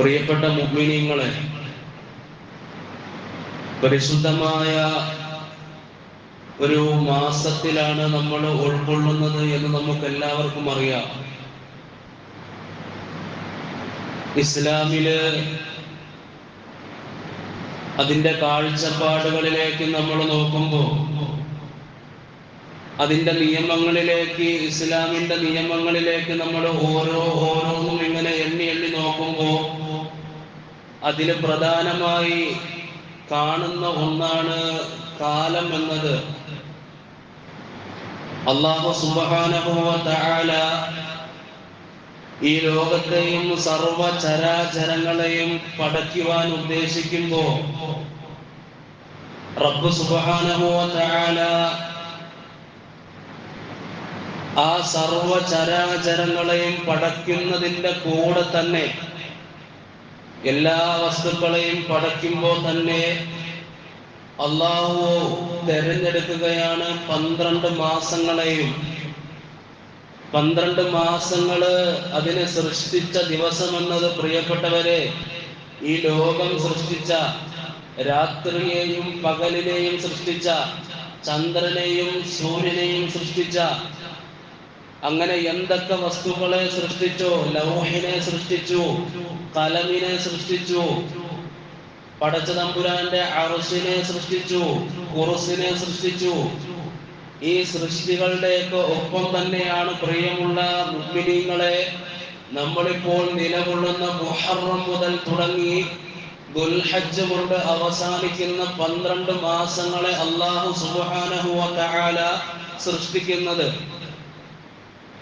പ്രിയപ്പെട്ട മുഗ്മിനീങ്ങളെ പരിശുദ്ധമായ ഒരു മാസത്തിലാണ് നമ്മൾ ഉൾക്കൊള്ളുന്നത് എന്ന് നമുക്ക് എല്ലാവർക്കും അറിയാം. ഇസ്ലാമിൽ അതിന്റെ കാഴ്ചപ്പാടുകളിലേക്ക് നമ്മൾ നോക്കുമ്പോൾ അതിന്റെ നിയമങ്ങളിലേക്ക് ഇസ്ലാമിന്റെ നിയമങ്ങളിലേക്ക് നമ്മൾ ഓരോ ഓരോന്നും ഇങ്ങനെ എണ്ണി എണ്ണി നോക്കുമ്പോൾ അതിൽ പ്രധാനമായി കാണുന്ന ഒന്നാണ് കാലം എന്നത്. അള്ളാഹു സുബാനുഭവത്താല ഈ ലോകത്തെയും സർവ ചരാചരങ്ങളെയും പടയ്ക്കുവാൻ ഉദ്ദേശിക്കുമ്പോ റബ്ബ് സുബാനുഭവത്താല ആ സർവ ചരാചരങ്ങളെയും പടയ്ക്കുന്നതിന്റെ കൂടെ തന്നെ എല്ലാ വസ്തുക്കളെയും പടയ്ക്കുമ്പോൾ തന്നെ അള്ളാഹു തെരഞ്ഞെടുക്കുകയാണ് പന്ത്രണ്ട് മാസങ്ങളെയും. പന്ത്രണ്ട് മാസങ്ങൾ അതിനെ സൃഷ്ടിച്ച ദിവസം എന്നത് പ്രിയപ്പെട്ടവരെ ഈ ലോകം സൃഷ്ടിച്ച രാത്രിയെയും പകലിനെയും സൃഷ്ടിച്ച ചന്ദ്രനെയും സൂര്യനെയും സൃഷ്ടിച്ച അങ്ങനെ എന്തൊക്കെ വസ്തുക്കളെ സൃഷ്ടിച്ചു? ലൗഹിനെ സൃഷ്ടിച്ചു കലമിനെ സൃഷ്ടിച്ചു പടച്ച തമ്പുരാന്റെ അറസിനെ സൃഷ്ടിച്ചു കുറുസിനെ സൃഷ്ടിച്ചു. ഈ സൃഷ്ടികളുടെയൊക്കെ ഒപ്പം തന്നെയാണ് പ്രിയമുള്ള മുഗ്മിനീങ്ങളെ. നമ്മളിപ്പോൾ നിലകൊള്ളുന്ന മുഹറം മുതൽ തുടങ്ങി ദുൽഹജ്ജ് കൊണ്ട് അവസാനിക്കുന്ന പന്ത്രണ്ട് മാസങ്ങളെ അള്ളാഹു തആല സൃഷ്ടിക്കുന്നത്.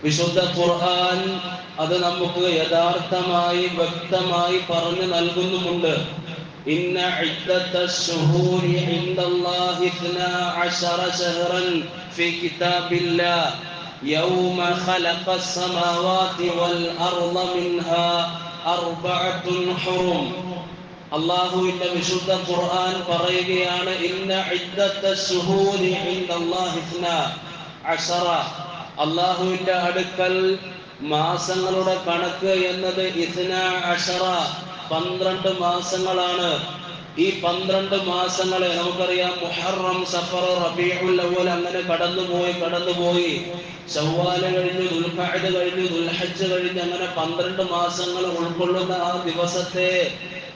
വിശുദ്ധ ഖുർആൻ അത് നമുക്ക് യഥാർത്ഥമായി വ്യക്തമായി പറഞ്ഞു നൽകുന്നുമുണ്ട്. ഇന്ന ഇദ്ദത്തശ്ശുഹൂരി ഇൻദല്ലാഹി ശഹ്റൻ ഫീ കിതാബില്ലാ ഖലഖസ് സമാവാതി വൽ അർള മിൻഹാ അർബഅത്തുൻ ഹുറും. അള്ളാഹുവിന്റെ വിശുദ്ധ ഖുർആൻ പറയുകയാണ് ഇന്ന ഇദ്ദത്തശ്ശുഹൂരി ഇൻദല്ലാഹി ഇത്നാ അശറ അള്ളാഹുവിന്റെ അടുക്കൽ മാസങ്ങളുടെ കണക്ക് എന്നത് ഇസ്ന അഷറ പന്ത്രണ്ട് മാസങ്ങളാണ്. ഈ പന്ത്രണ്ട് മാസങ്ങളെ നമുക്കറിയാം മുഹറം സഫർ റബീഉൽ അവൽ അങ്ങനെ കടന്നുപോയി കടന്നുപോയി. ചൊവ്വാല കഴിഞ്ഞു ദുൽഖഅദ് കഴിഞ്ഞു ദുൽഹജ്ജ് കഴിഞ്ഞ് അങ്ങനെ പന്ത്രണ്ട് മാസങ്ങൾ ഉൾക്കൊള്ളുന്ന ആ ദിവസത്തെ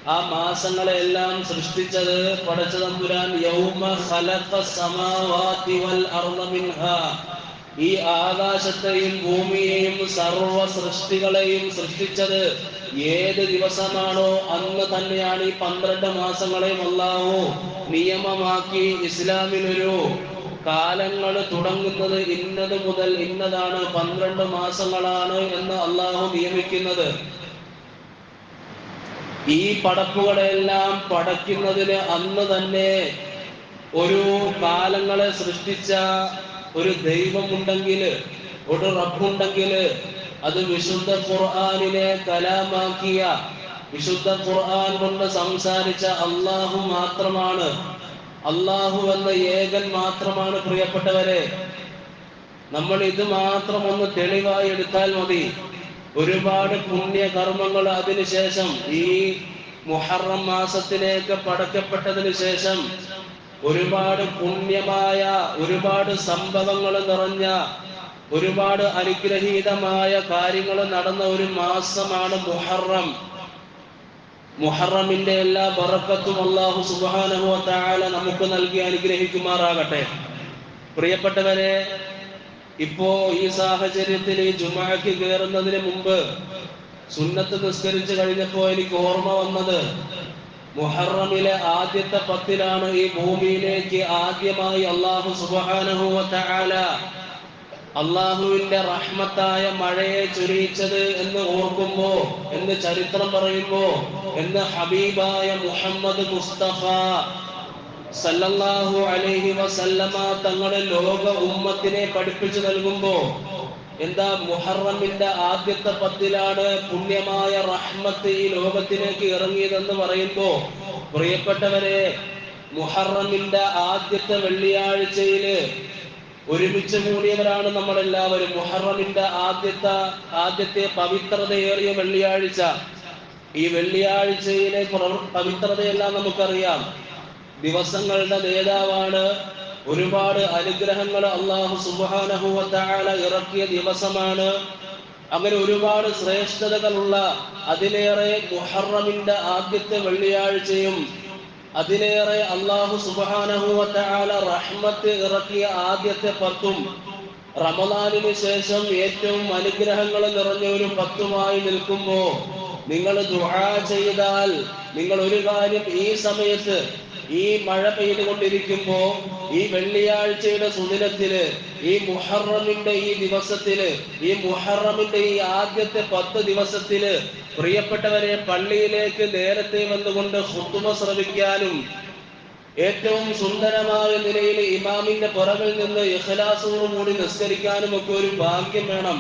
ആ മാസങ്ങളെ എല്ലാം സൃഷ്ടിച്ചത് പടച്ചതമ്പുരാൻ യൗമ ഖലഖ സമാവാതി വൽ അർള മിൻഹാ. ഈ ആകാശത്തെയും ഭൂമിയെയും സർവ സൃഷ്ടികളെയും സൃഷ്ടിച്ചത് ഏത് ദിവസമാണോ അന്ന് തന്നെയാണ് ഈ പന്ത്രണ്ട് മാസങ്ങളെയും അല്ലാഹു നിയമമാക്കി ഇസ്ലാമിലൊരു കാലങ്ങൾ തുടങ്ങുന്നത് ഇന്നത് മുതൽ ഇന്നതാണ് പന്ത്രണ്ട് മാസങ്ങളാണ് എന്ന് അള്ളാഹു നിയമിക്കുന്നത്. ഈ പടപ്പുകളെല്ലാം പടയ്ക്കുന്നതിന് അന്ന് തന്നെ ഒരു കാലങ്ങളെ സൃഷ്ടിച്ച ഒരു ദൈവമുണ്ടെങ്കിൽ ഒരു റബ്ബുണ്ടെങ്കിൽ അത് വിശുദ്ധ ഖുർആാനിനെ കലാമാക്കിയ വിശുദ്ധ ഖുർആൻ കൊണ്ട് സംസാരിച്ച അള്ളാഹു മാത്രമാണ്. അള്ളാഹു എന്ന ഏകൻ മാത്രമാണ് പ്രിയപ്പെട്ടവരെ. നമ്മൾ ഇത് മാത്രം ഒന്ന് തെളിവായി എടുത്താൽ മതി. ഒരുപാട് പുണ്യ കർമ്മങ്ങൾ അതിനുശേഷം ഈ മുഹറം മാസത്തിലേക്ക് പടക്കപ്പെട്ടതിന് ശേഷം ഒരുപാട് പുണ്യമായ ഒരുപാട് സംഭവങ്ങൾ നിറഞ്ഞ ഒരുപാട് അനുഗ്രഹീതമായ കാര്യങ്ങൾ നടന്ന ഒരു മാസമാണ് മുഹറം. മുഹറമിന്റെ എല്ലാ ബറക്കത്തും അള്ളാഹു സുബാനഹു താഴെ നമുക്ക് നൽകി അനുഗ്രഹിക്കുമാറാകട്ടെ. പ്രിയപ്പെട്ടവരെ ഇപ്പോ ഈ സാഹചര്യത്തിൽ ഈ ജുമാക്ക് കയറുന്നതിന് മുമ്പ് സുന്നത്ത് നിസ്കരിച്ചു കഴിഞ്ഞപ്പോ എനിക്ക് ഓർമ്മ വന്നത് മുഹറമിലെ ആദ്യത്തെ പത്തിലാണ് ഈ ഭൂമിയിലേക്ക് ആദ്യമായി അള്ളാഹു സുബാനഹു തആല അള്ളാഹുവിന്റെ റഹ്മത്തായ മഴയെ ചൊരിയിച്ചത് എന്ന് ഓർക്കുമ്പോ എന്ന് ചരിത്രം പറയുമ്പോ എന്ന് ഹബീബായ മുഹമ്മദ് മുസ്തഫ സല്ലല്ലാഹു അലൈഹി വസല്ലമ തങ്ങളെ ലോക ഉമ്മത്തിനെ പഠിപ്പിച്ചു നൽകുമ്പോ എന്താ മുഹറമിന്റെ ആദ്യത്തെ പത്തിലാണ് പുണ്യമായ റഹ്മത്ത് ഈ ലോകത്തിലേക്ക് ഇറങ്ങിയതെന്ന് പറയുമ്പോ പ്രിയപ്പെട്ടവരെ മുഹറമിന്റെ ആദ്യത്തെ വെള്ളിയാഴ്ചയിൽ ഒരുമിച്ച് കൂടിയവരാണ് നമ്മളെല്ലാവരും. മുഹറമിന്റെ ആദ്യത്തെ ആദ്യത്തെ പവിത്രതയേറിയ വെള്ളിയാഴ്ച. ഈ വെള്ളിയാഴ്ചയിലെ പവിത്രതയെല്ലാം നമുക്കറിയാം. ദിവസങ്ങളുടെ നേതാവാണ് ഒരുപാട് അനുഗ്രഹങ്ങൾ അള്ളാഹു സുബാനഹുവല ഇറക്കിയ ദിവസമാണ്. അങ്ങനെ ഒരുപാട് ശ്രേഷ്ഠതകളുള്ള അതിലേറെ മുഹറമിന്റെ ആദ്യത്തെ വെള്ളിയാഴ്ചയും അതിലേറെ അള്ളാഹു സുബാനഹുവല റഹ്മത്ത് ഇറക്കിയ ആദ്യത്തെ പത്തും റമദാനിന് ശേഷം ഏറ്റവും അനുഗ്രഹങ്ങൾ നിറഞ്ഞ ഒരു പത്തുമായി നിൽക്കുമ്പോ നിങ്ങൾ ദുആ ചെയ്താൽ നിങ്ങൾ ഒരു കാര്യം ഈ സമയത്ത് ഈ മഴ പെയ്തുകൊണ്ടിരിക്കുമ്പോ ഈ വെള്ളിയാഴ്ചയുടെ സുദിനത്തിൽ ഈ മുഹറമിന്റെ ഈ ദിവസത്തിൽ ഈ മുഹറമിന്റെ ഈ ആദ്യത്തെ പത്ത് ദിവസത്തിൽ പ്രിയപ്പെട്ടവരെ പള്ളിയിലേക്ക് നേരത്തെ വന്നുകൊണ്ട് ഹുത്തുമ ശ്രമിക്കാനും ഏറ്റവും സുന്ദരമായ നിലയിൽ ഇമാമിന്റെ പുറകിൽ നിന്ന് ഇഖലാസോടുകൂടി നിസ്കരിക്കാനും ഒക്കെ ഒരു ഭാഗ്യം വേണം.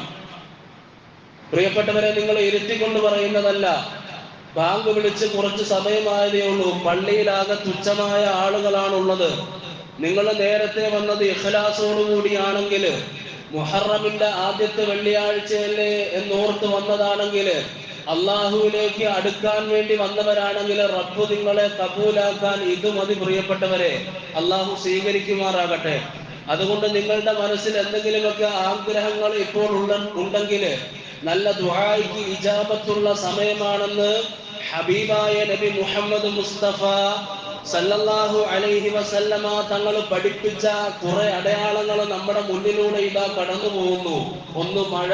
പ്രിയപ്പെട്ടവരെ നിങ്ങൾ ഇരുത്തിക്കൊണ്ട് പറയുന്നതല്ല ബാങ്ക് വിളിച്ച് കുറച്ച് സമയമായതേ ഉള്ളൂ പള്ളിയിലാകെ തുച്ഛമായ ആളുകളാണുള്ളത്. നിങ്ങൾ നേരത്തെ വന്നത് ഇഖലാസോടുകൂടിയാണെങ്കിൽ മുഹറമിന്റെ ആദ്യത്തെ വെള്ളിയാഴ്ചയല്ലേ എന്നോർത്ത് വന്നതാണെങ്കിൽ അള്ളാഹുവിലേക്ക് അടുക്കാൻ വേണ്ടി വന്നവരാണെങ്കിൽ റബ്ബ് നിങ്ങളെ കബൂലാക്കാൻ ഇത് മതി പ്രിയപ്പെട്ടവരെ. അള്ളാഹു സ്വീകരിക്കുമാറാകട്ടെ. അതുകൊണ്ട് നിങ്ങളുടെ മനസ്സിൽ എന്തെങ്കിലുമൊക്കെ ആഗ്രഹങ്ങൾ ഇപ്പോൾ ഉണ്ടെങ്കിൽ നല്ല ദുആയ്ക്ക് ഇജാബത്തുള്ള സമയമാണെന്ന് ഹബീബായ നബി മുഹമ്മദ് മുസ്തഫ സല്ലല്ലാഹു അലൈഹി വസല്ലമ തങ്ങൾ പഠിപ്പിച്ച കുറെ അടയാളങ്ങൾ നമ്മുടെ മുന്നിലൂടെ ഇതാ കടന്നു പോകുന്നു. ഒന്ന് മഴ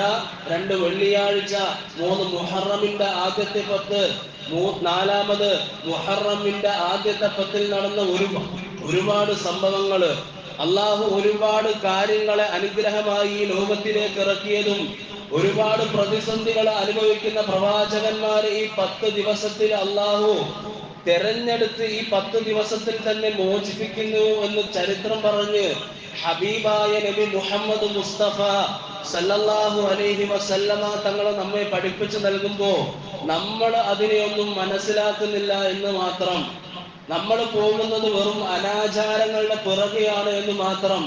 രണ്ട് വെള്ളിയാഴ്ച മൂന്ന് മുഹറമിന്റെ ആദ്യത്തെ പത്ത് നാലാമത് മുഹറമിന്റെ ആദ്യത്തെ പത്തിൽ നടന്ന ഒരു ഒരുപാട് സംഭവങ്ങൾ അള്ളാഹു ഒരുപാട് കാര്യങ്ങളെ അനുഗ്രഹമായി ഈ ലോകത്തിലേക്ക് ഇറക്കിയതും ഒരുപാട് പ്രതിസന്ധികൾ അനുഭവിക്കുന്ന പ്രവാചകന്മാരെ ഈ പത്ത് ദിവസത്തിൽ അള്ളാഹു തെരഞ്ഞെടുത്ത് ഈ പത്ത് ദിവസത്തിൽ തന്നെ മോചിപ്പിക്കുന്നു എന്ന് ചരിത്രം പറഞ്ഞ് ഹബീബായ നബി മുഹമ്മദ് മുസ്തഫ സല്ലല്ലാഹു അലൈഹി വസല്ലമ തങ്ങളെ നമ്മെ പഠിപ്പിച്ചു നൽകുമ്പോ നമ്മൾ അതിനെയൊന്നും മനസ്സിലാക്കുന്നില്ല എന്ന് മാത്രം. നമ്മൾ പോകുന്നത് വെറും അനാചാരങ്ങളുടെ പിറകെയാണ് എന്ന് മാത്രം.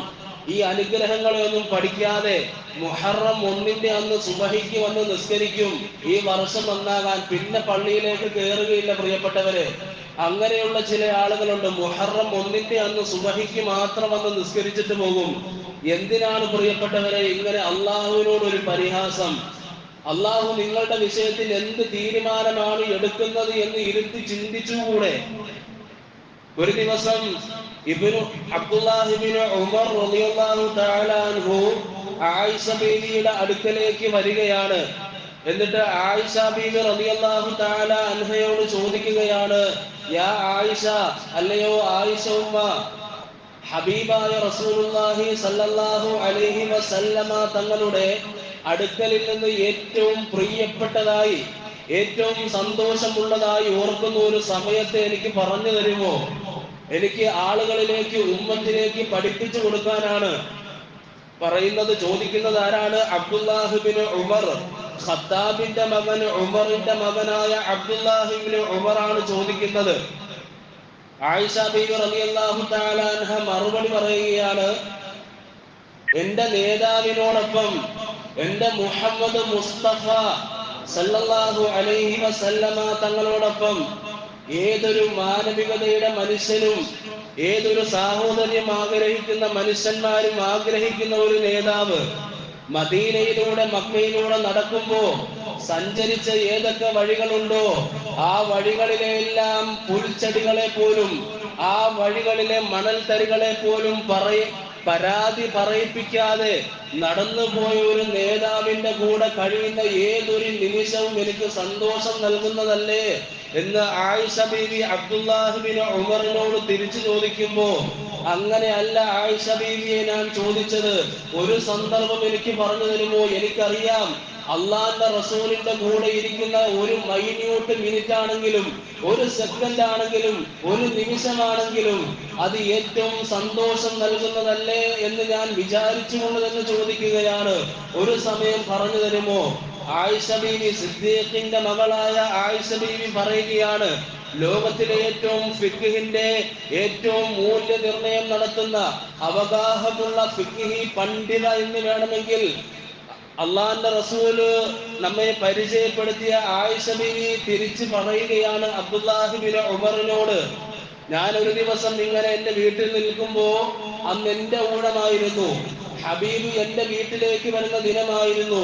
ഈ അനുഗ്രഹങ്ങളെ ഒന്നും പഠിക്കാതെ മുഹറം ഒന്നിന്റെ അന്ന് സുബഹിക്ക് വന്ന് നിസ്കരിക്കും. ഈ വർഷം നന്നാകാൻ പിന്നെ പള്ളിയിലേക്ക് കയറുകയില്ല പ്രിയപ്പെട്ടവരെ. അങ്ങനെയുള്ള ചില ആളുകളുണ്ട്. മുഹറം ഒന്നിന്റെ അന്ന് സുബഹിക്ക് മാത്രം വന്ന് നിസ്കരിച്ചിട്ട് പോകും. എന്തിനാണ് പ്രിയപ്പെട്ടവരെ ഇങ്ങനെ അള്ളാഹുവിനോട് ഒരു പരിഹാസം? അള്ളാഹു നിങ്ങളുടെ വിഷയത്തിൽ എന്ത് തീരുമാനമാണ് എടുക്കുന്നത് എന്ന് ഇരുത്തി ചിന്തിച്ചുകൂടെ? ഒരു ദിവസം ഇബ്നു അബ്ദുല്ലാഹിബിന് ഉമർ റളിയല്ലാഹു തആല അൻഹു ആയിഷ ബീവിയുടെ അടുക്കലേക്ക് വരികയാണ്. എന്നിട്ട് ആയിഷ ബീവി റളിയല്ലാഹു തആല അൻഹയോട് ചോദിക്കുകയാണ് യാ ആയിഷ അല്ലയോ ആയിഷ ഉമ്മ ഹബീബായ റസൂലുള്ളാഹി സല്ലല്ലാഹു അലൈഹി വസല്ലമ തങ്ങളുടെ അടുക്കലിൽ നിന്ന് ഏറ്റവും പ്രിയപ്പെട്ടതായി ഏറ്റവും സന്തോഷമുള്ളതായി ഓർക്കുന്ന ഒരു സമയത്തെ എനിക്ക് പറഞ്ഞു തരുമോ? എനിക്ക് ആളുകളിലേക്ക് ഉമ്മത്തിലേക്ക് പഠിപ്പിച്ചു കൊടുക്കാനാണ്. പറയുന്നത് ചോദിക്കുന്നത് ആരാണ്? അബ്ദുല്ലാഹിബിന് ഉമർ. ഖത്താബിന്റെ മകൻ ഉമറിന്റെ മകനായ അബ്ദുല്ലാഹിബിന് ഉമറാണ് ചോദിക്കുന്നത്. റളിയല്ലാഹു തആല മറുപടി പറയുകയാണ് എന്റെ നേതാവിനോടൊപ്പം എന്റെ മുഹമ്മദ് മുസ്തഫ സല്ലല്ലാഹു അലൈഹി വസല്ലമ തങ്ങളോടൊപ്പം ഏതൊരു മാനവികതയുടെ മനുഷ്യനും ഏതൊരു സാഹോദര്യം ആഗ്രഹിക്കുന്ന മനുഷ്യന്മാരും ആഗ്രഹിക്കുന്ന ഒരു നേതാവ് മദീനയിലൂടെ മക്കയിലൂടെ നടക്കുമ്പോ സഞ്ചരിച്ച ഏതൊക്കെ വഴികളുണ്ടോ ആ വഴികളിലെല്ലാം പുൽച്ചെടികളെ പോലും ആ വഴികളിലെ മണൽ തരികളെ പോലും പറയ പരാതി പറയിപ്പിക്കാതെ നടന്നു പോയ ഒരു നേതാവിന്റെ കൂടെ കഴിയുന്ന ഏതൊരു നിമിഷവും എനിക്ക് സന്തോഷം നൽകുന്നതല്ലേ എന്ന് ആയിഷ ബീവി അബ്ദുല്ലാഹിബിന് ഉമറിനോട് തിരിച്ചു ചോദിക്കുമ്പോ അങ്ങനെയല്ല ആയിഷ ബീവിയെ ഞാൻ ചോദിച്ചത്. ഒരു സന്ദർഭം എനിക്ക് പറഞ്ഞു തരുമോ? എനിക്കറിയാം. അള്ളാന്റെ റസൂലിന്റെ കൂടെ ഇരിക്കുന്ന ഒരു മൈന്യൂട്ട് മിനിറ്റ് ആണെങ്കിലും ഒരു സെക്കൻഡ് ആണെങ്കിലും ഒരു നിമിഷമാണെങ്കിലും അത് ഏറ്റവും സന്തോഷം നൽകുന്നതല്ലേ എന്ന് ഞാൻ വിചാരിച്ചുകൊണ്ട് തന്നെ ചോദിക്കുകയാണ്. ഒരു സമയം പറഞ്ഞു തരുമോ? ആയിഷ ബീവി സിദ്ദീഖിന്റെ മകളായ ആയിഷ ബീവി പറയുകയാണ് ലോകത്തിലെ ഏറ്റവും ഫിഖിന്റെ ഏറ്റവും മൂല്യനിർണയം നടത്തുന്ന അവഗാഹമുള്ള ഫിഖി പണ്ഡിത എന്ന് വേണമെങ്കിൽ അള്ളാന്റെ റസൂൽ നമ്മെ പരിചയപ്പെടുത്തിയ ആയിഷ തിരിച്ചു പറയുകയാണ് അബ്ദുല്ലാഹിബിൻ ഉമറിനോട്. ഞാൻ ഒരു ദിവസം ഇങ്ങനെ എന്റെ വീട്ടിൽ നിൽക്കുമ്പോ അന്ന് എന്റെ ഊഴമായിരുന്നു ഹബീബ് എന്റെ വീട്ടിലേക്ക് വരുന്ന ദിനമായിരുന്നു.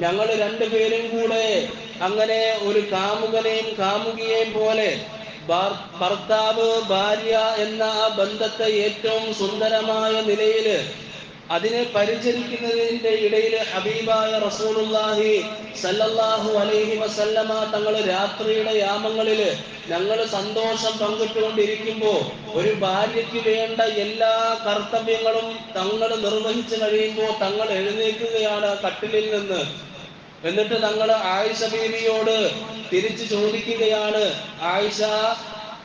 ഞങ്ങൾ രണ്ടുപേരും കൂടെ അങ്ങനെ ഒരു കാമുകനെയും കാമുകിയെയും പോലെ ഭർ- ഭർത്താവ് ഭാര്യ എന്ന ആ ബന്ധത്തെ ഏറ്റവും സുന്ദരമായ നിലയിൽ അതിനെ പരിചരിക്കുന്നതിന്റെ ഇടയിൽ ഹബീബായ റസൂലുള്ളാഹി സല്ലല്ലാഹു അലൈഹി വസല്ലമ തങ്ങൾ രാത്രിയുടെ യാമങ്ങളിൽ ഞങ്ങൾ സന്തോഷം പങ്കിട്ടുകൊണ്ടിരിക്കുമ്പോൾ ഒരു ഭാര്യയ്ക്ക് വേണ്ട എല്ലാ കർത്തവ്യങ്ങളും തങ്ങൾ നിർവഹിച്ചു കഴിയുമ്പോൾ തങ്ങൾ എഴുന്നേൽക്കുകയാണ് കട്ടിലിൽ നിന്ന്. എന്നിട്ട് തങ്ങൾ ആയിഷ ബീവിയോട് തിരിച്ചു ചോദിക്കുകയാണ് ആയിഷ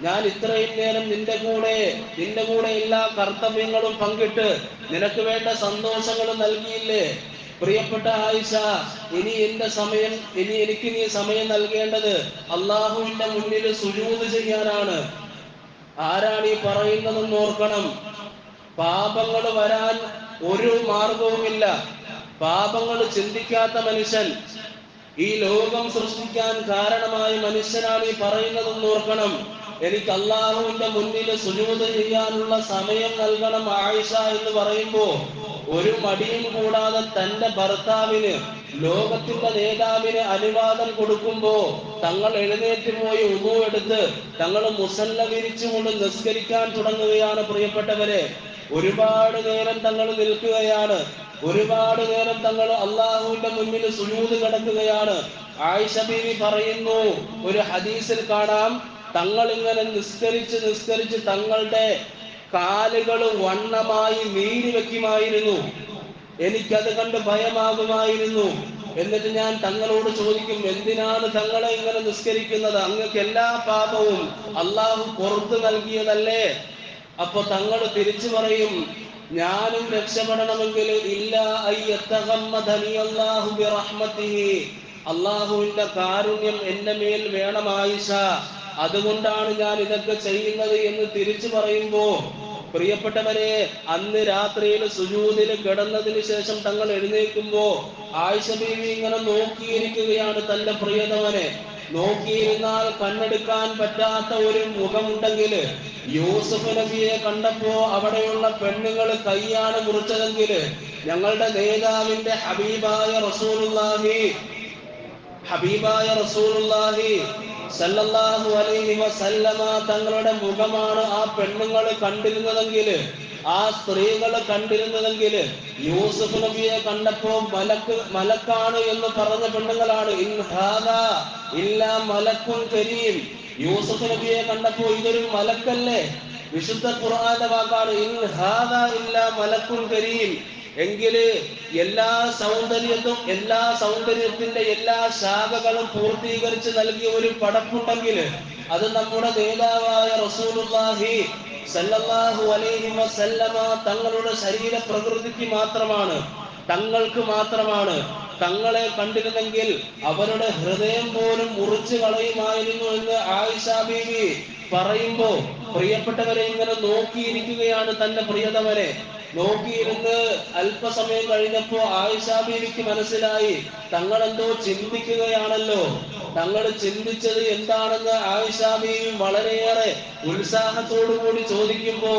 ഞാൻ ഇത്രയും നേരം നിന്റെ കൂടെ നിന്റെ കൂടെ എല്ലാ കർത്തവ്യങ്ങളും പങ്കിട്ട് നിനക്ക് വേണ്ട സന്തോഷങ്ങളും നൽകിയില്ലേ? പ്രിയപ്പെട്ട ആയിഷ ഇനി എന്റെ സമയം ഇനി എനിക്ക് നീ സമയം നൽകേണ്ടത് അള്ളാഹുവിന്റെ മുന്നിൽ സുജൂത് ചെയ്യാനാണ്. ആരാണ് ഈ പറയുന്നതെന്ന് ഓർക്കണം. പാപങ്ങൾ വരാൻ ഒരു മാർഗവുമില്ല. പാപങ്ങൾ ചിന്തിക്കാത്ത മനുഷ്യൻ ഈ ലോകം സൃഷ്ടിക്കാൻ കാരണമായ മനുഷ്യനാണ് ഈ പറയുന്നതെന്ന് ഓർക്കണം. എനിക്ക് അള്ളാഹുവിന്റെ മുന്നിൽ സുജൂത് ചെയ്യാനുള്ള സമയം നൽകണം ആയിഷ എന്ന് പറയുമ്പോ ഒരു മടിയും കൂടാതെ തന്റെ ഭർത്താവിന് ലോകത്തിന്റെ നേതാവിന് അനുവാദം കൊടുക്കുമ്പോ തങ്ങൾ എഴുന്നേറ്റ് പോയി ഉമു എടുത്ത് തങ്ങൾ മുസല്ല വിരിച്ചുകൊണ്ട് നിസ്കരിക്കാൻ തുടങ്ങുകയാണ് പ്രിയപ്പെട്ടവരെ. ഒരുപാട് നേരം തങ്ങൾ നിൽക്കുകയാണ്. ഒരുപാട് നേരം തങ്ങൾ അള്ളാഹുവിന്റെ മുന്നിൽ സുജൂത് കിടക്കുകയാണ്. ആയിഷ ബീവി പറയുന്നു ഒരു ഹദീസിൽ കാണാം. തങ്ങൾ ഇങ്ങനെ നിസ്കരിച്ച് നിസ്കരിച്ച് തങ്ങളുടെ കാലുകൾ വണ്ണമായി നീരി വെക്കുമായിരുന്നു. എനിക്കത് കണ്ട് ഭയമാകുമായിരുന്നു. എന്നിട്ട് ഞാൻ തങ്ങളോട് ചോദിക്കും എന്തിനാണ് തങ്ങളെ ഇങ്ങനെ നിസ്കരിക്കുന്നത്? അങ്ങക്ക് എല്ലാ പാപവും അള്ളാഹു പുറത്തു നൽകിയതല്ലേ? അപ്പൊ തങ്ങൾ തിരിച്ചു പറയും ഞാനും രക്ഷപ്പെടണമെങ്കിൽ ഇല്ല അള്ളാഹുവിന്റെ കാരുണ്യം എന്റെ മേൽ വേണം ആയിഷ. അതുകൊണ്ടാണ് ഞാൻ ഇതൊക്കെ ചെയ്യുന്നത് എന്ന് തിരിച്ചു പറയുമ്പോ പ്രിയപ്പെട്ടവരെ അന്ന് രാത്രിയിൽ സുജൂതിൽ കിടന്നതിന് ശേഷം തങ്ങൾ എഴുന്നേൽക്കുമ്പോ ആയിഷ ബീവി ഇങ്ങനെ നോക്കിയിരിക്കുകയാണ് തന്റെ പ്രിയതമനെ. നോക്കിയിരുന്നാൽ കണ്ണെടുക്കാൻ പറ്റാത്ത ഒരു മുഖമുണ്ടെങ്കിൽ യൂസുഫ് നബിയെ കണ്ടപ്പോ അവിടെയുള്ള പെണ്ണുങ്ങൾ കൈയാണ് മുറിച്ചതെങ്കിൽ ഞങ്ങളുടെ നേതാവിന്റെ ഹബീബായ റസൂലുള്ളാഹി ഹബീബായ റസൂലുള്ളാഹി സല്ലല്ലാഹു അലൈഹി വസല്ലമ തങ്ങളുടെ മുഖമാണ് ആ പെണ്ണുങ്ങൾ കണ്ടിരുന്നതെങ്കിൽ ആ സ്ത്രീകൾ കണ്ടിരുന്നതെങ്കിൽ യൂസുഫ് നബിയെ കണ്ടപ്പോ മലക്ക് മലക്കാണ് എന്ന് പറഞ്ഞ പെണ്ണുങ്ങളാണ്. ഇല്ലാ മലക്കും കരീം. യൂസുഫ് നബിയെ കണ്ടപ്പോ ഇതൊരു മലക്കല്ലേ? വിശുദ്ധ ഖുർആന്റെ വാക്കാണ്. ഇൻ ഹാദ ഇല്ലാ മലക്കും കരീം. എങ്കിൽ എല്ലാ സൗന്ദര്യത്തും എല്ലാ സൗന്ദര്യത്തിന്റെ എല്ലാ ശാഖകളും പൂർത്തീകരിച്ച് നൽകിയ ഒരു പടപ്പുണ്ടെങ്കിൽ അത് നമ്മുടെ നേതാവായ റസൂലുള്ളാഹി സല്ലല്ലാഹു അലൈഹി വസല്ലമ തങ്ങളുടെ ശരീര പ്രകൃതിക്ക് മാത്രമാണ് തങ്ങൾക്ക് മാത്രമാണ്. തങ്ങളെ കണ്ടിരുന്നെങ്കിൽ അവരുടെ ഹൃദയം പോലും മുറിച്ചു കളയുമായിരുന്നു എന്ന് ആയിഷ ബീവി പറയുമ്പോ പ്രിയപ്പെട്ടവരെ ഇങ്ങനെ നോക്കിയിരിക്കുകയാണ് തന്റെ പ്രിയതമനെ നോക്കിയിരുന്ന് അല്പസമയം കഴിഞ്ഞപ്പോ ആയിഷ ബീവിക്ക് മനസ്സിലായി തങ്ങൾ എന്തോ ചിന്തിക്കുകയാണല്ലോ തങ്ങൾ ചിന്തിച്ചത് എന്താണെന്ന് ആയിഷ ബീവി വളരെയേറെ ഉത്സാഹത്തോടു കൂടി ചോദിക്കുമ്പോ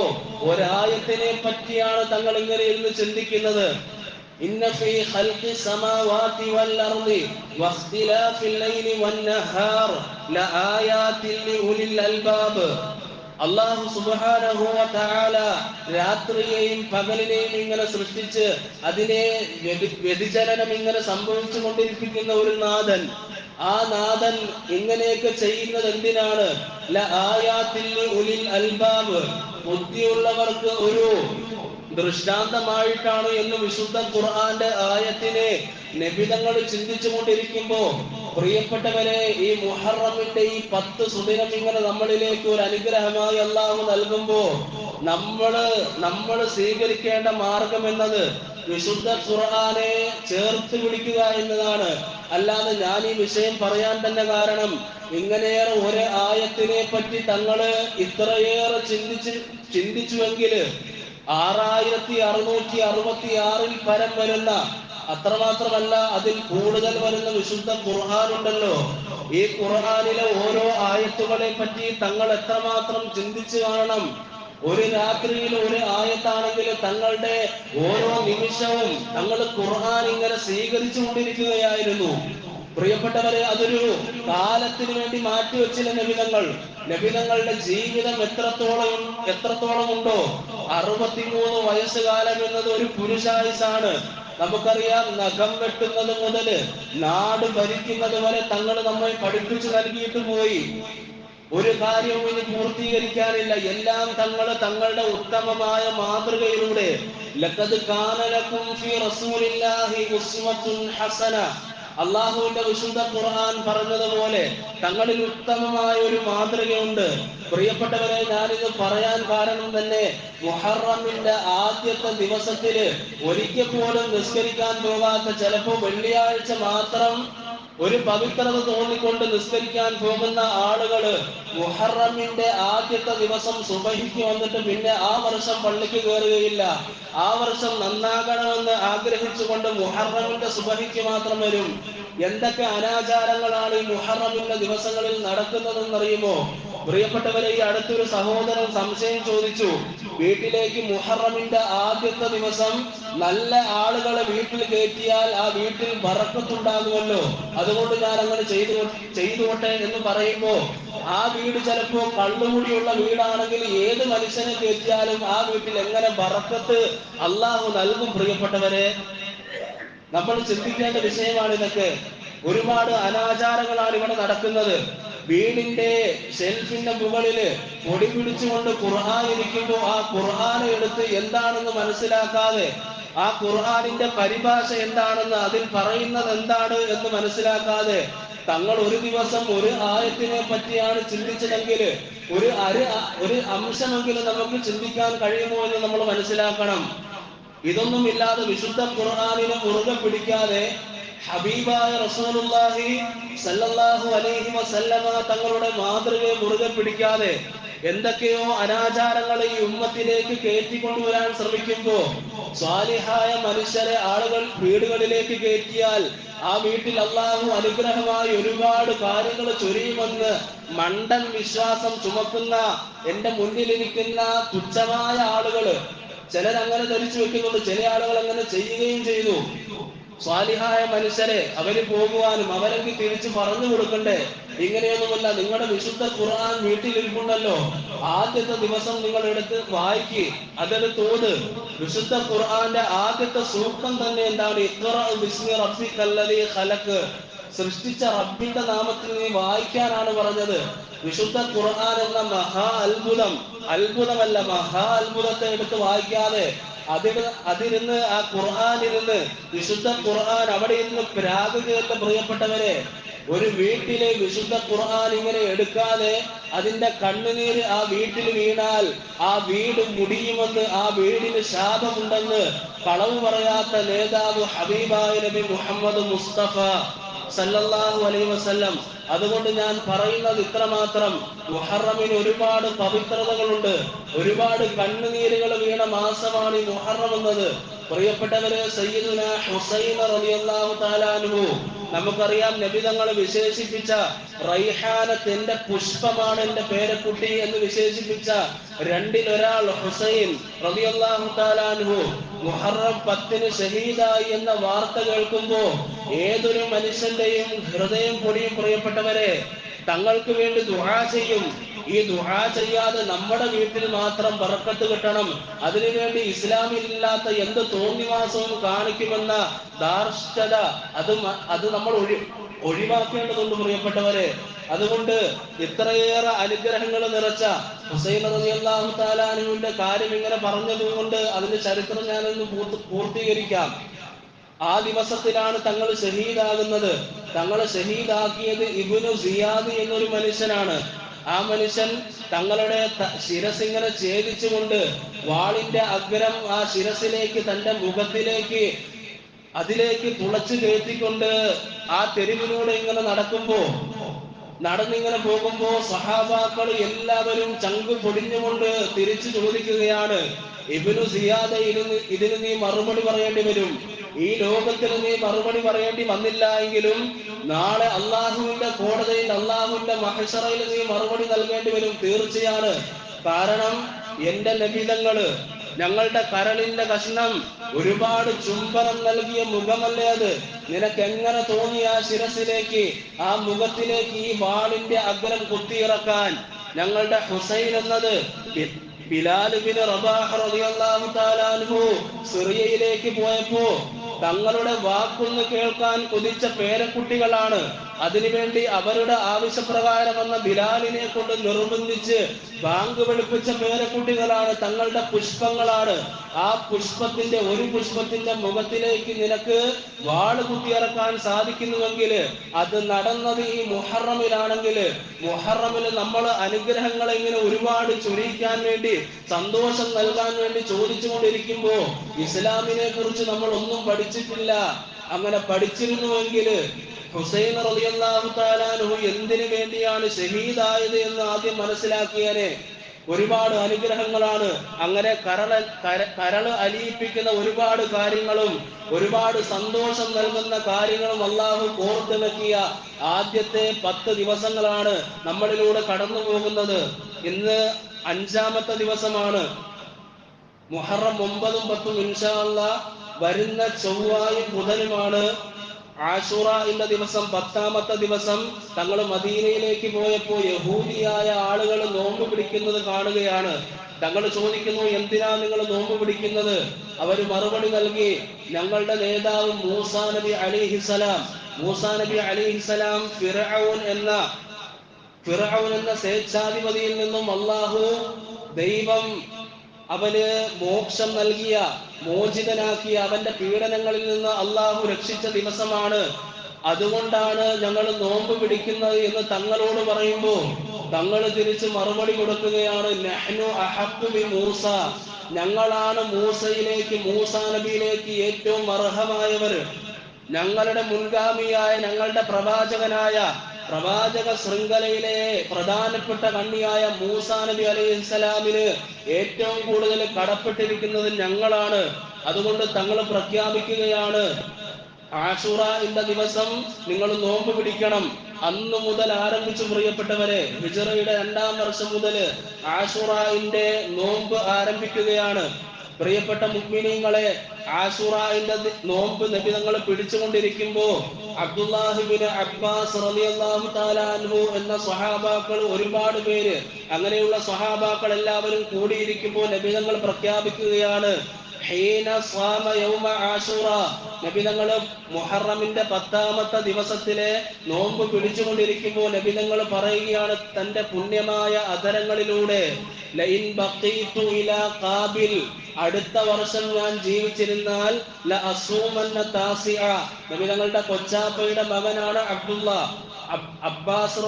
ഒരായത്തിനെ പറ്റിയാണ് തങ്ങൾ ഇങ്ങനെ ഇരുന്ന് ചിന്തിക്കുന്നത് إن في خلق السماوات والأرض واختلاف الليل والنهار لآيات لأولي الألباب അള്ളാഹു തആല രാത്രിയെയും പകലിനെയും ഇങ്ങനെ സൃഷ്ടിച്ച് അതിനെ വ്യതി- വ്യതിചലനം ഇങ്ങനെ സംഭവിച്ചു കൊണ്ടിരിക്കുന്ന ഒരു നാഥൻ. ആ നാഥൻ ഇങ്ങനെയൊക്കെ ചെയ്യുന്നത് എന്തിനാണ്? അൽബാബ്. ബുദ്ധിയുള്ളവർക്ക് ഒരു ദൃഷ്ടാന്തമായിട്ടാണ് എന്ന് വിശുദ്ധ ഖുർആന്റെ ആയത്തിനെ നബിതങ്ങൾ ചിന്തിച്ചു കൊണ്ടിരിക്കുമ്പോ പ്രിയപ്പെട്ടവരെ ഈ മുഹറമിന്റെ ഈ പത്ത് സുദിനം ഇങ്ങനെ നമ്മളിലേക്ക് ഒരു അനുഗ്രഹമായി അള്ളാഹു നൽകുമ്പോ നമ്മൾ നമ്മൾ സ്വീകരിക്കേണ്ട മാർഗം എന്നത് വിശുദ്ധ ഖുർആനെ ചേർത്ത് പിടിക്കുക എന്നതാണ്. അല്ലാതെ ഞാൻ ഈ വിഷയം പറയാൻ തന്നെ കാരണം ഇങ്ങനെയേറെ ഒരു ആയത്തിനെ പറ്റി തങ്ങൾ ഇത്രയേറെ ചിന്തിച്ച് ചിന്തിച്ചുവെങ്കിൽ ആറായിരത്തി അറുന്നൂറ്റി അറുപത്തി ആറിൽ പരം വരുന്ന അത്രമാത്രമല്ല അതിൽ കൂടുതൽ വരുന്ന വിശുദ്ധ ഖുർആൻ ഉണ്ടല്ലോ ഈ ഖുർആാനിലെ ഓരോ ആയത്തുകളെ പറ്റി തങ്ങൾ എത്രമാത്രം ചിന്തിച്ചു കാണണം. ഒരു രാത്രിയിൽ ഒരു ആയത്താണെങ്കിൽ തങ്ങളുടെ ഓരോ നിമിഷവും തങ്ങൾ ഖുർആൻ ഇങ്ങനെ സ്വീകരിച്ചു കൊണ്ടിരിക്കുകയായിരുന്നു. പ്രിയപ്പെട്ടവരെ അതൊരു കാലത്തിന് വേണ്ടി മാറ്റിവെച്ചില്ല നബിതങ്ങൾ? നബിതങ്ങളുടെ ജീവിതം എത്രത്തോളം എത്രത്തോളം ഉണ്ടോ? അറുപത്തിമൂന്ന് വയസ്സുകാലം എന്നത് ഒരു പുരുഷായുസാണ്. നമുക്കറിയാം നഖം വെട്ടുന്നത് മുതൽ നാട് ഭരിക്കുന്നത് വരെ തങ്ങൾ നമ്മെ പഠിപ്പിച്ചു നൽകിയിട്ട് പോയി. ഒരു കാര്യവും ഇനി പൂർത്തീകരിക്കാനില്ല. എല്ലാം തങ്ങൾ തങ്ങളുടെ ഉത്തമമായ മാതൃകയിലൂടെ. കാനലക്കും റസൂലില്ലാഹി ഹസന. അള്ളാഹുവിന്റെ വിശുദ്ധ ഖുർആൻ പറഞ്ഞതുപോലെ തങ്ങളിൽ ഉത്തമമായ ഒരു മാതൃകയുണ്ട്. പ്രിയപ്പെട്ടവരെ ഞാനിത് പറയാൻ കാരണം തന്നെ മുഹറമിന്റെ ആദ്യത്തെ ദിവസത്തിൽ ഒരിക്കൽ പോലും നിസ്കരിക്കാൻ പോകാത്ത ചിലപ്പോ വെള്ളിയാഴ്ച മാത്രം ഒരു പവിത്രത തോന്നിക്കൊണ്ട് നിസ്കരിക്കാൻ പോകുന്ന ആളുകൾ മുഹറമിന്റെ ആദ്യത്തെ ദിവസം സുബഹിക്ക് വന്നിട്ട് പിന്നെ ആ വർഷം പള്ളിക്ക് കയറുകയില്ല ആ വർഷം നന്നാകണമെന്ന് ആഗ്രഹിച്ചുകൊണ്ട് മുഹറമിന്റെ സുബഹിക്ക് മാത്രം വരും. എന്തൊക്കെ അനാചാരങ്ങളാണ് ഈ മുഹറമിന്റെ ദിവസങ്ങളിൽ നടക്കുന്നതെന്നറിയുമോ? പ്രിയപ്പെട്ടവരെ ഈ അടുത്തൊരു സഹോദരൻ സംശയം ചോദിച്ചു. വീട്ടിലേക്ക് മുഹറമിന്റെ ആദ്യത്തെ ദിവസം നല്ല ആളുകളെ വീട്ടിൽ കയറ്റിയാൽ ആ വീട്ടിൽ വറക്കത്തുണ്ടാകുമല്ലോ. അതുകൊണ്ട് ഞാൻ അങ്ങനെ ചെയ്തു ചെയ്തുകൊട്ടെ എന്ന് പറയുമ്പോ ആ വീട് ചിലപ്പോ കള്ളുമുടിയുള്ള വീടാണെങ്കിൽ ഏത് മനുഷ്യനെ കയറ്റിയാലും ആ വീട്ടിൽ എങ്ങനെ വറക്കത്ത് അള്ളാഹു നൽകും പ്രിയപ്പെട്ടവരെ? നമ്മൾ ചിന്തിക്കേണ്ട വിഷയമാണ് ഇതൊക്കെ. ഒരുപാട് അനാചാരങ്ങളാണ് ഇവിടെ നടക്കുന്നത്. വീടിന്റെ ഷെൽഫിന്റെ മുകളിൽ പൊടി പിടിച്ചുകൊണ്ട് ഖുർആൻ ഇരിക്കുമ്പോൾ ആ ഖുർആനെ എടുത്ത് എന്താണെന്ന് മനസ്സിലാക്കാതെ ആ ഖുർആനിന്റെ പരിഭാഷ എന്താണെന്ന് അതിൽ പറയുന്നത് എന്താണ് എന്ന് മനസ്സിലാക്കാതെ തങ്ങൾ ഒരു ദിവസം ഒരു ആയത്തിനെ പറ്റിയാണ് ചിന്തിച്ചതെങ്കിൽ ഒരു അര ഒരു അംശമെങ്കിലും നമുക്ക് ചിന്തിക്കാൻ കഴിയുമോ എന്ന് നമ്മൾ മനസ്സിലാക്കണം. ഇതൊന്നും ഇല്ലാതെ വിശുദ്ധ ഖുർആാനിനെ മുറുകെ പിടിക്കാതെ ഹബീബായ റസൂലുള്ളാഹി സല്ലല്ലാഹു അലൈഹി വസല്ലമ തങ്ങളുടെ മാതൃകയെ മുറുകെ പിടിക്കാതെ എന്തൊക്കെയോ അനാചാരങ്ങൾ ഈ ഉമ്മത്തിലേക്ക് കയറ്റിക്കൊണ്ടുവരാൻ ശ്രമിക്കുമ്പോ സ്വാലിഹായ മനുഷ്യരെ ആളുകൾ വീടുകളിലേക്ക് കയറ്റിയാൽ ആ വീട്ടിൽ അള്ളാഹു അനുഗ്രഹമായി ഒരുപാട് കാര്യങ്ങൾ ചൊരിയുമെന്ന് മണ്ടൻ വിശ്വാസം ചുമക്കുന്ന എന്റെ മുന്നിലിരിക്കുന്ന തുച്ഛമായ ആളുകൾ ചിലരങ്ങനെ ധരിച്ചു വെക്കുന്നുണ്ട്. ചില ആളുകൾ അങ്ങനെ ചെയ്യുകയും ചെയ്തു. സ്വാലിഹായ മനുഷ്യരെ അവർ പോകുവാനും അവരൊക്കെ തിരിച്ചു പറഞ്ഞു കൊടുക്കണ്ടേ? ഇങ്ങനെയൊന്നുമല്ല നിങ്ങളുടെ വിശുദ്ധ ഖുർആൻ വീട്ടിലിരിപ്പുണ്ടല്ലോ. ആദ്യത്തെ ദിവസം നിങ്ങൾ എടുത്ത് വായിക്ക് അതെടുത്ത് തോട്. വിശുദ്ധ ഖുർആന്റെ ആദ്യത്തെ സൂക്തം തന്നെ എന്താണ്? ഇത്ര ഖലഖ് സൃഷ്ടിച്ച റബ്ബിന്റെ നാമത്തിൽ നീ വായിക്കാനാണ് പറഞ്ഞത്. വിശുദ്ധ ഖുർആൻ എന്ന മഹാ അത്ഭുതം. അത്ഭുതമല്ല മഹാ അത്ഭുതത്തെ എടുത്ത് വായിക്കാതെ അതിന് അതിരുന്ന് ആ ഖുർആാനിരുന്ന് വിശുദ്ധ ഖുർആൻ അവിടെ ഇരുന്ന് പ്രാകുകയല്ല പ്രിയപ്പെട്ടവരെ ഒരു വീട്ടിലെ വിശുദ്ധ ഖുർആൻ ഇങ്ങനെ എടുക്കാതെ അതിന്റെ കണ്ണുനീര് ആ വീട്ടിൽ വീണാൽ ആ വീട് മുടിയുമെന്ന് ആ വീടിന് ശാപമുണ്ടെന്ന് കളവ് പറയാത്ത നേതാവ് ഹബീബായ നബി മുഹമ്മദ് മുസ്തഫ സല്ലല്ലാഹു അലൈഹി വസല്ലം. അതുകൊണ്ട് ഞാൻ പറയുന്നത് ഇത്രമാത്രം. മുഹറമിന് ഒരുപാട് പവിത്രതകളുണ്ട്. ഒരുപാട് കണ്ണുനീരുകൾ വീണ മാസമാണ് ഈ മുഹറം എന്നത്. പ്രിയപ്പെട്ടവര് സയ്യിദുന ഹുസൈൻ റളിയല്ലാഹു തആല അൻഹു നമുക്കറിയാം നബി തങ്ങൾ വിശേഷിപ്പിച്ച റൈഹാനത്തിന്റെ പുഷ്പമാണ് എന്റെ പേരക്കുട്ടി എന്ന് വിശേഷിപ്പിച്ച രണ്ടിലൊരാൾ ഹുസൈൻ അൻഹു മുഹറം പത്തിന് ഷഹീദായി എന്ന വാർത്ത കേൾക്കുമ്പോ ഏതൊരു മനുഷ്യന്റെയും ഹൃദയം പൊടിയും പ്രിയപ്പെട്ടവരെ തങ്ങൾക്ക് വേണ്ടി ദുആ ചെയ്യും. ഈ ദുആ ചെയ്യാതെ നമ്മുടെ വീട്ടിൽ മാത്രം ബർക്കത്ത് കിട്ടണം. അതിനുവേണ്ടി ഇസ്ലാമില്ലാത്ത എന്ത് തോന്നിവാസവും കാണിക്കുമെന്ന ധാർഷ്ട്യത അത് അത് നമ്മൾ ഒഴി ഒഴിവാക്കേണ്ടതുണ്ട് പ്രിയപ്പെട്ടവരെ. അതുകൊണ്ട് ഇത്രയേറെ അനുഗ്രഹങ്ങൾ നിറച്ച ഹുസൈൻ റളിയല്ലാഹു താലാനുവിന്റെ കാര്യം ഇങ്ങനെ പറഞ്ഞതുകൊണ്ട് അതിന്റെ ചരിത്രം ഞാനൊന്ന് പൂർത്തീകരിക്കാം. ആ ദിവസത്തിലാണ് തങ്ങൾ ഷഹീദാകുന്നത്. തങ്ങൾ ഷഹീദാക്കിയത് ഇബുനു സിയാദ് എന്നൊരു മനുഷ്യനാണ്. ആ മനുഷ്യൻ തങ്ങളുടെ ശിരസിങ്ങനെ ഛേദിച്ചുകൊണ്ട് വാളിന്റെ അഗ്രം ആ ശിരസിലേക്ക് തന്റെ മുഖത്തിലേക്ക് അതിലേക്ക് തുളച്ചു കയറ്റിക്കൊണ്ട് ആ തെരുവിലൂടെ ഇങ്ങനെ നടക്കുമ്പോ നടന്നിങ്ങനെ പോകുമ്പോ സഹാബാക്കൾ എല്ലാവരും ചങ്ക് പൊടിഞ്ഞുകൊണ്ട് തിരിച്ചു ചോദിക്കുകയാണ് ഇബിനു സിയാദ ഇതിന് നീ മറുപടി പറയേണ്ടി വരും? ഈ ലോകത്തിൽ നീ മറുപടി പറയേണ്ടി വന്നില്ല എങ്കിലും നാളെ അള്ളാഹുവിന്റെ കോടതിയിൽ അള്ളാഹുവിന്റെ മഹസറയിൽ നീ മറുപടി നൽകേണ്ടി വരും തീർച്ചയാണ്. കാരണം എന്റെ ലഭിതങ്ങൾ ഞങ്ങളുടെ കരളിന്റെ കഷ്ണം ഒരുപാട് ചുംബനം നൽകിയ മുഖമല്ലേ അത്? നിനക്ക് എങ്ങനെ തോന്നി ആ ശിരസിലേക്ക് ആ മുഖത്തിലേക്ക് ഈ വാളിന്റെ അഗ്രം കുത്തിയിറക്കാൻ? ഞങ്ങളുടെ ഹുസൈൻ എന്നത് ബിലാലുബിന് റബാഹ് സിറിയയിലേക്ക് പോയപ്പോ തങ്ങളുടെ വാക്കൊന്ന് കേൾക്കാൻ കൊതിച്ച പേരക്കുട്ടികളാണ് അതിനുവേണ്ടി അവരുടെ ആവശ്യപ്രകാരം വന്ന ബിലാലിനെ കൊണ്ട് നിർബന്ധിച്ച് ബാങ്ക് വെളുപ്പിച്ച പേരക്കുട്ടികളാണ് തങ്ങളുടെ പുഷ്പങ്ങളാണ്. ആ പുഷ്പത്തിന്റെ ഒരു പുഷ്പത്തിന്റെ മുഖത്തിലേക്ക് നിനക്ക് വാൾ കുത്തിയിറക്കാൻ സാധിക്കുന്നുവെങ്കിൽ അത് നടന്നത് ഈ മുഹറമിലാണെങ്കിൽ മുഹറമിൽ നമ്മൾ അനുഗ്രഹങ്ങൾ ഇങ്ങനെ ഒരുപാട് ചൊരിയിക്കാൻ വേണ്ടി സന്തോഷം നൽകാൻ വേണ്ടി ചോദിച്ചുകൊണ്ടിരിക്കുമ്പോ ഇസ്ലാമിനെ കുറിച്ച് നമ്മൾ ഒന്നും പഠിച്ചിട്ടില്ല. അങ്ങനെ പഠിച്ചിരുന്നുവെങ്കിൽ ഹുസൈൻ റളിയല്ലാഹു താലാനുഹു എന്തിനു വേണ്ടിയാണ് ഷഹീദായത് എന്ന് ആദ്യം മനസ്സിലാക്കിയനെ? ഒരുപാട് അനുഗ്രഹങ്ങളാണ്. അങ്ങനെ കരള കര- കരൾ അലിയിപ്പിക്കുന്ന ഒരുപാട് കാര്യങ്ങളും ഒരുപാട് സന്തോഷം നൽകുന്ന കാര്യങ്ങളും അള്ളാഹു കോർത്തിണക്കിയ ആദ്യത്തെ പത്ത് ദിവസങ്ങളാണ് നമ്മളിലൂടെ കടന്നു പോകുന്നത്. ഇന്ന് അഞ്ചാമത്തെ ദിവസമാണ്. മുഹറം ഒമ്പതും പത്തും ഇൻഷാ അല്ലാ വരുന്ന ചൊവ്വായും ബുധനുമാണ് ആഷുറയിന്റെ ദിവസം പത്താമത്തെ ദിവസം തങ്ങൾ മദീനയിലേക്ക് പോയപ്പോൾ യഹൂദിയായ ആളുകൾ നോമ്പ് പിടിക്കുന്നത് കാണുകയാണ്. തങ്ങൾ ചോദിക്കുന്നു എന്തിനാ നിങ്ങൾ നോമ്പ് പിടിക്കുന്നത്? അവർ മറുപടി നൽകി ഞങ്ങളുടെ നേതാവ് മൂസാ നബി അലിഹിസലാം മൂസാ നബി അലിഹിസലാം ഫിറൌൻ എന്ന ഫിറൌൻ എന്ന സ്വേച്ഛാധിപതിയിൽ നിന്നും അള്ളാഹു ദൈവം അവന് മോക്ഷം നൽകിയ മോചിതനാക്കിയ അവന്റെ പീഡനങ്ങളിൽ നിന്ന് അള്ളാഹു രക്ഷിച്ച ദിവസമാണ്. അതുകൊണ്ടാണ് ഞങ്ങൾ നോമ്പ് പിടിക്കുന്നത് എന്ന് തങ്ങളോട് പറയുമ്പോൾ തങ്ങൾ തിരിച്ച് മറുപടി കൊടുക്കുകയാണ് മൂസ. ഞങ്ങളാണ് മൂസയിലേക്ക് മൂസ നബിയിലേക്ക് ഏറ്റവും അർഹമായവർ. ഞങ്ങളുടെ മുൻഗാമിയായ ഞങ്ങളുടെ പ്രവാചകനായ പ്രവാചക ശൃംഖലയിലെ പ്രധാനപ്പെട്ട കണ്ണിയായ മൂസാ നബി അലൈഹി സ്വലാമിന് ഏറ്റവും കൂടുതൽ കടപ്പെട്ടിരിക്കുന്നത് ഞങ്ങളാണ്. അതുകൊണ്ട് തങ്ങൾ പ്രഖ്യാപിക്കുകയാണ് ആഷുറ എന്ന ദിവസം നിങ്ങൾ നോമ്പ് പിടിക്കണം. അന്നു മുതൽ ആരംഭിച്ചു പ്രിയപ്പെട്ടവരെ ഹിജറയുടെ രണ്ടാം വർഷം മുതൽ ആഷുറായിന്റെ നോമ്പ് ആരംഭിക്കുകയാണ്. പ്രിയപ്പെട്ട മുഗ്മിനീങ്ങളെ ആശുറായിന്റെ നോമ്പ് നബി തങ്ങൾ പിടിച്ചുകൊണ്ടിരിക്കുമ്പോ അബ്ദുല്ലാഹിബിന് അബ്ബാസ് റളിയല്ലാഹു എന്ന സ്വഹാബാക്കൾ ഒരുപാട് പേര് അങ്ങനെയുള്ള സ്വഹാബാക്കൾ എല്ലാവരും കൂടിയിരിക്കുമ്പോൾ നബി തങ്ങൾ പ്രഖ്യാപിക്കുകയാണ് നബിതങ്ങൾ മുഹറമിന്റെ പത്താമത്തെ ദിവസത്തിലെ നോമ്പ് പിടിച്ചുകൊണ്ടിരിക്കുമ്പോൾ നബിതങ്ങൾ പറയുകയാണ് തന്റെ പുണ്യമായ അധരങ്ങളിലൂടെ ലൈൻ ഇലാ ഖാബിൽ അടുത്ത വർഷം ഞാൻ ജീവിച്ചിരുന്നാൽ തങ്ങളുടെ കൊച്ചാപ്പയുടെ മകനാണ് അബ്ദുള്ള. അബ്ബാസ്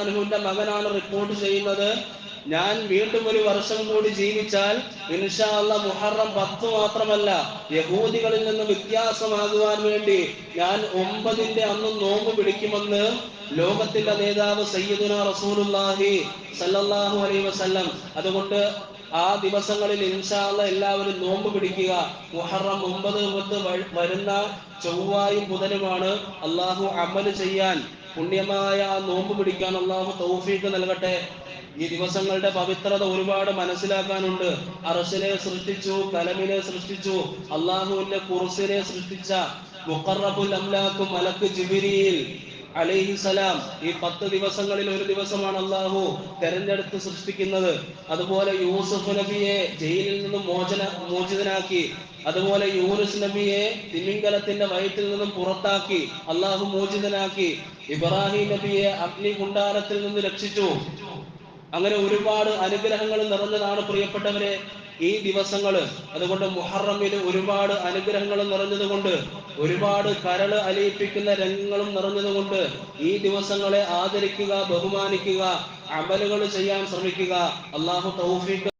അൻഹുവിന്റെ മകനാണ് റിപ്പോർട്ട് ചെയ്യുന്നത്. ഞാൻ വീണ്ടും ഒരു വർഷം കൂടി ജീവിച്ചാൽ ഇൻഷാ അല്ലാ മുഹറം പത്ത് മാത്രമല്ല യഹൂദികളിൽ നിന്ന് വ്യത്യാസമാകുവാൻ വേണ്ടി ഞാൻ ഒമ്പതിന്റെ അന്നും നോമ്പ് പിടിക്കുമെന്ന് ലോകത്തിന്റെ നേതാവ് സയ്യിദുന റസൂലുള്ളാഹി സല്ലല്ലാഹു അലൈഹി വസല്ലം. അതുകൊണ്ട് ആ ദിവസങ്ങളിൽ ഇൻഷാ അല്ലാ എല്ലാവരും നോമ്പ് പിടിക്കുക. മുഹറം ഒമ്പത് പത്ത് വരുന്ന ചൊവ്വായും ബുധനുമാണ് അള്ളാഹു അമൽ ചെയ്യാൻ പുണ്യമായ ആ നോമ്പ് പിടിക്കാൻ അള്ളാഹു തൗഫീക്ക് നൽകട്ടെ. ഈ ദിവസങ്ങളുടെ പവിത്രത ഒരുപാട് മനസ്സിലാക്കാനുണ്ട്. അറസിനെ സൃഷ്ടിച്ചു കലമിനെ സൃഷ്ടിച്ചു അള്ളാഹുവിന്റെ കുറിസിനെ സൃഷ്ടിച്ച മുക്കറബുൽ അംലാക്കും മലക്ക് ജിബിരിയിൽ അലൈഹിസലാം ഈ പത്ത് ദിവസങ്ങളിൽ ഒരു ദിവസമാണ് അള്ളാഹു തെരഞ്ഞെടുത്ത് സൃഷ്ടിക്കുന്നത്. അതുപോലെ യൂസുഫ് നബിയെ ജയിലിൽ നിന്നും മോചന മോചിതനാക്കി. അതുപോലെ യൂനുസ് നബിയെ തിമിംഗലത്തിന്റെ വയറ്റിൽ നിന്നും പുറത്താക്കി അള്ളാഹു മോചിതനാക്കി. ഇബ്രാഹിം നബിയെ അഗ്നി കുണ്ടാരത്തിൽ നിന്ന് രക്ഷിച്ചു. അങ്ങനെ ഒരുപാട് അനുഗ്രഹങ്ങൾ നിറഞ്ഞതാണ് പ്രിയപ്പെട്ടവരെ ഈ ദിവസങ്ങൾ അതുകൊണ്ട് മുഹറമിൽ ഒരുപാട് അനുഗ്രഹങ്ങൾ നിറഞ്ഞതുകൊണ്ട് ഒരുപാട് കരൾ അലിയിപ്പിക്കുന്ന രംഗങ്ങളും നിറഞ്ഞതുകൊണ്ട് ഈ ദിവസങ്ങളെ ആദരിക്കുക ബഹുമാനിക്കുക അമലുകൾ ചെയ്യാൻ ശ്രമിക്കുക. അള്ളാഹു തൗഫീഖ്